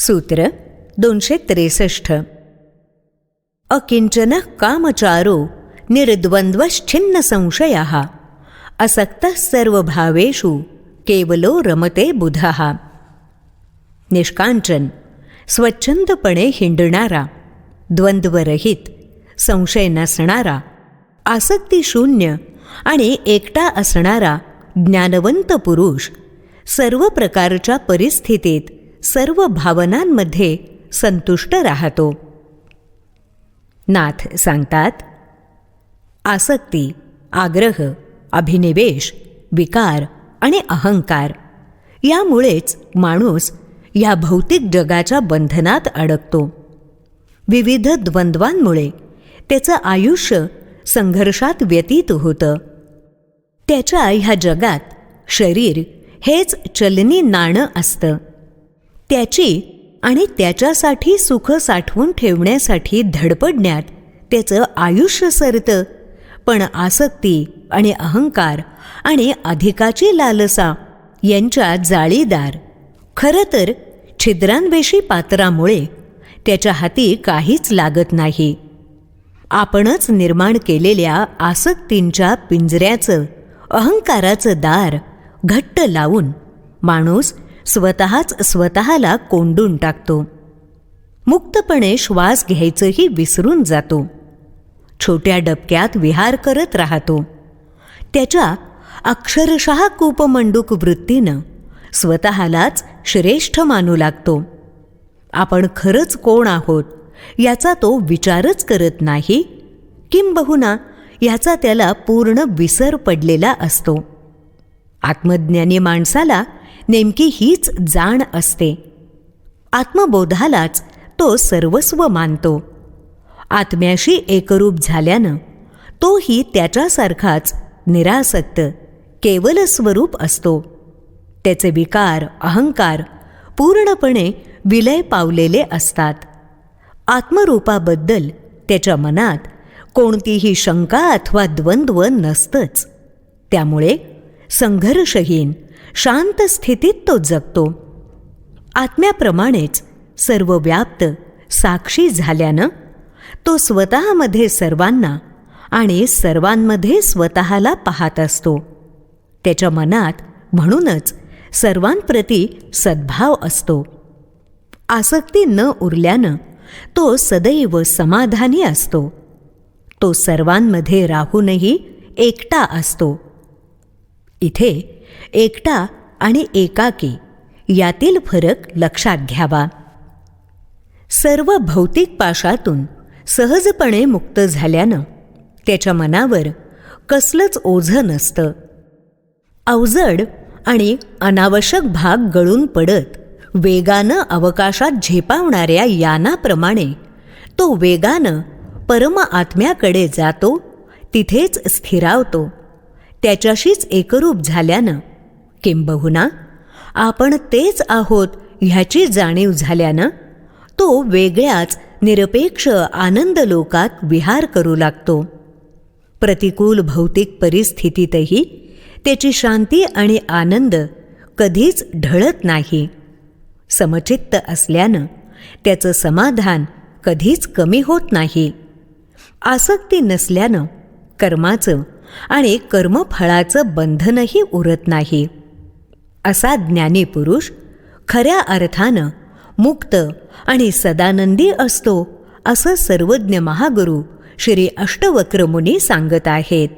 सूत्र दोनशे त्रेसष्ट अकिंचन कामचारो निर्द्वंद्वश्छिन्न संशय असक्त सर्वभावेषु केवलो रमते बुधः। निष्कांचन स्वच्छंदपणे हिंडणारा द्वंद्वरहित संशय नसणारा आसक्तीशून्य आणि एकटा असणारा ज्ञानवंत पुरुष सर्व प्रकारच्या परिस्थितीत सर्व भावनांमध्ये संतुष्ट राहतो. नाथ सांगतात आसक्ती आग्रह अभिनिवेश विकार आणि अहंकार यामुळेच माणूस या भौतिक जगाच्या बंधनात अडकतो. विविध द्वंद्वांमुळे त्याचं आयुष्य संघर्षात व्यतीत होतं. त्याच्या ह्या जगात शरीर हेच चलनी नाणं असतं. त्याची आणि त्याच्यासाठी सुख साठवून ठेवण्यासाठी धडपडण्यात त्याचं आयुष्य सरतं. पण आसक्ती आणि अहंकार आणि अधिकाची लालसा यांच्या जाळीदार. खरं तर छिद्रांवेशी पात्रामुळे त्याच्या हाती काहीच लागत नाही. आपणच निर्माण केलेल्या आसक्तींच्या पिंजऱ्याचं अहंकाराचं दार घट्ट लावून माणूस स्वतःच स्वतःला कोंडून टाकतो. मुक्तपणे श्वास घ्यायचंही विसरून जातो. छोट्या डबक्यात विहार करत राहतो. त्याच्या अक्षरशः कूपमंडूक वृत्तीनं स्वतःलाच श्रेष्ठ मानू लागतो. आपण खरंच कोण आहोत याचा तो विचारच करत नाही किंबहुना याचा त्याला पूर्ण विसर पडलेला असतो. आत्मज्ञानी माणसाला नेमकी हीच जाण असते. आत्मबोधालाच तो सर्वस्व मानतो. आत्म्याशी एकरूप झाल्यानं तोही त्याच्यासारखाच निरासक्त केवल स्वरूप असतो. त्याचे विकार अहंकार पूर्णपणे विलय पावलेले असतात. आत्मरूपाबद्दल त्याच्या मनात कोणतीही शंका अथवा द्वंद्व नसतंच. त्यामुळे संघर्षहीन शांत स्थितीत तो जगतो. आत्म्याप्रमाणेच सर्व व्याप्त साक्षी झाल्यानं तो स्वतःमध्ये सर्वांना आणि सर्वांमध्ये स्वतःला पाहत असतो. त्याच्या मनात म्हणूनच सर्वांप्रती सद्भाव असतो. आसक्ती न उरल्यानं तो सदैव समाधानी असतो. तो सर्वांमध्ये राहूनही एकटा असतो. इथे एकटा आणि एकाकी. यातील फरक लक्षात घ्यावा. सर्व भौतिक पाशातून सहजपणे मुक्त झाल्यानं त्याच्या मनावर कसलंच ओझं नसतं. अवजड आणि अनावश्यक भाग गळून पडत वेगानं अवकाशात झेपावणाऱ्या यानाप्रमाणे तो वेगानं परम आत्म्याकडे जातो तिथेच स्थिरावतो. त्याच्याशीच एकरूप झाल्यानं. किंबहुना आपण तेच आहोत ह्याची जाणीव झाल्यानं तो वेगळ्याच निरपेक्ष आनंद लोकात विहार करू लागतो. प्रतिकूल भौतिक परिस्थितीतही त्याची शांती आणि आनंद कधीच ढळत नाही. समचित्त असल्यानं त्याचं समाधान कधीच कमी होत नाही. आसक्ती नसल्यानं कर्माचं आणि कर्मफळाचं बंधनही उरत नाही. असा ज्ञानी पुरुष खऱ्या अर्थानं मुक्त आणि सदानंदी असतो असं सर्वज्ञ महागुरू श्री अष्टवक्रमुनी सांगत आहेत.